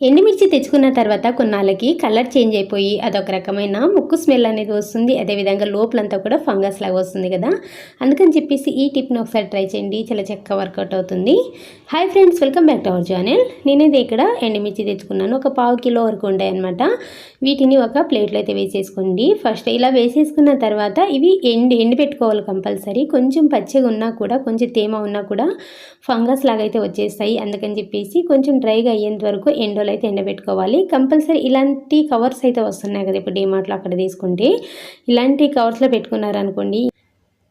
ఎండుమిర్చి తెచ్చుకున్న తర్వాత కొన్నాళ్ళకి కలర్ చేంజ్ అయిపోయి అదొక రకమైన ముక్కు స్మెల్ అనేది వస్తుంది. అదేవిధంగా లోపలంతా కూడా ఫంగస్ లాగా వస్తుంది కదా. అందుకని చెప్పేసి ఈ టిప్ని ఒకసారి ట్రై చేయండి. చాలా చక్కగా వర్కౌట్ అవుతుంది. Hi friends welcome back to our channel. నేనైతే ఇక్కడ ఎండుమిర్చి తెచ్చుకున్నాను. ఒక పావు కిలో వరకు ఉంటాయన్నమాట వీటిని ఒక ప్లేట్లో అయితే వేసేసుకోండి. ఫస్ట్ ఇలా వేసేసుకున్న తర్వాత ఇవి ఎండి ఎండి పెట్టుకోవాలి కంపల్సరీ. కొంచెం పచ్చిగా ఉన్నా కూడా కొంచెం తేమ ఉన్నా కూడా ఫంగస్ లాగా అయితే వచ్చేస్తాయి. అందుకని చెప్పేసి కొంచెం డ్రైగా అయ్యేంత వరకు ఎండలో అయితే ఎండబెట్టుకోవాలి. కంపల్సరీ ఇలాంటి కవర్స్ అయితే వస్తున్నాయి కదా ఇప్పుడు డిమార్ట్లో అక్కడ తీసుకుంటే. ఇలాంటి కవర్స్లో పెట్టుకున్నారనుకోండి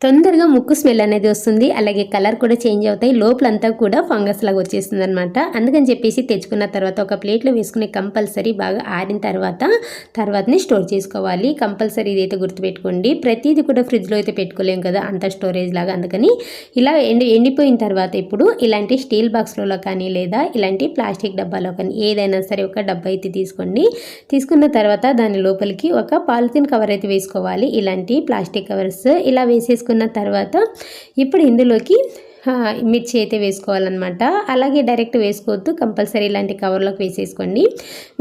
తొందరగా ముక్కు స్మెల్ అనేది వస్తుంది. అలాగే కలర్ కూడా చేంజ్ అవుతాయి. లోపలంతా కూడా ఫంగస్ లాగా వచ్చేస్తుంది అనమాట అందుకని చెప్పేసి తెచ్చుకున్న తర్వాత ఒక ప్లేట్లో వేసుకునే కంపల్సరీ బాగా ఆరిన తర్వాత తర్వాతనే స్టోర్ చేసుకోవాలి. కంపల్సరీ ఇదైతే గుర్తుపెట్టుకోండి. ప్రతిదీ కూడా ఫ్రిడ్జ్లో అయితే పెట్టుకోలేం కదా అంత స్టోరేజ్ లాగా. అందుకని ఇలా ఎండి ఎండిపోయిన తర్వాత ఇప్పుడు ఇలాంటి స్టీల్ బాక్స్లలో కానీ లేదా ఇలాంటి ప్లాస్టిక్ డబ్బాలో కానీ ఏదైనా సరే ఒక డబ్బా అయితే తీసుకోండి. తీసుకున్న తర్వాత దాని లోపలికి ఒక పాలిథిన్ కవర్ అయితే వేసుకోవాలి. ఇలాంటి ప్లాస్టిక్ కవర్స్ ఇలా వేసుకున్న తర్వాత ఇప్పుడు ఇందులోకి మిర్చి అయితే వేసుకోవాలన్నమాట. అలాగే డైరెక్ట్ వేసుకోవద్దు కంపల్సరీ ఇలాంటి కవర్లోకి వేసేసుకోండి.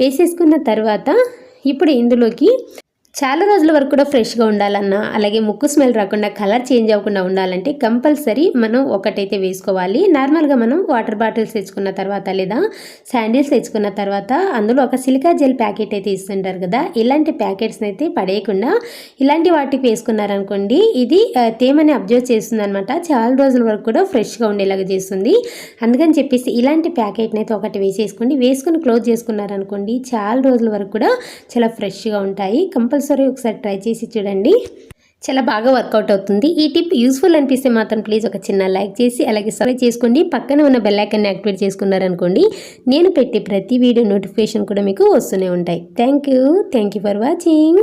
వేసేసుకున్న తర్వాత ఇప్పుడు ఇందులోకి చాలా రోజుల వరకు కూడా ఫ్రెష్గా ఉండాలన్నా అలాగే ముక్కు స్మెల్ రాకుండా కలర్ చేంజ్ అవ్వకుండా ఉండాలంటే కంపల్సరీ మనం ఒకటైతే వేసుకోవాలి. నార్మల్గా మనం వాటర్ బాటిల్స్ తెచ్చుకున్న తర్వాత లేదా శాండిల్స్ తెచ్చుకున్న తర్వాత అందులో ఒక సిలికా జెల్ ప్యాకెట్ అయితే ఇస్తుంటారు కదా ఇలాంటి ప్యాకెట్స్ని అయితే పడేయకుండా ఇలాంటి వాటికి వేసుకున్నారనుకోండి ఇది తేమని అబ్జర్వ్ చేస్తుంది అనమాట చాలా రోజుల వరకు కూడా ఫ్రెష్గా ఉండేలాగా చేస్తుంది. అందుకని చెప్పేసి ఇలాంటి ప్యాకెట్ని అయితే ఒకటి వేసేసుకోండి. వేసుకొని క్లోజ్ చేసుకున్నారనుకోండి చాలా రోజుల వరకు కూడా చాలా ఫ్రెష్గా ఉంటాయి. కంపల్సరీ ఒకసారి ట్రై చేసి చూడండి. చాలా బాగా వర్కౌట్ అవుతుంది. ఈ టిప్ యూస్ఫుల్ అనిపిస్తే మాత్రం ప్లీజ్ ఒక చిన్న లైక్ చేసి అలాగే సబ్స్క్రైబ్ చేసుకోండి. పక్కన ఉన్న బెల్లైకన్ని యాక్టివేట్ చేసుకున్నారనుకోండి నేను పెట్టే ప్రతి వీడియో నోటిఫికేషన్ కూడా మీకు వస్తూనే ఉంటాయి. Thank you. Thank you for watching.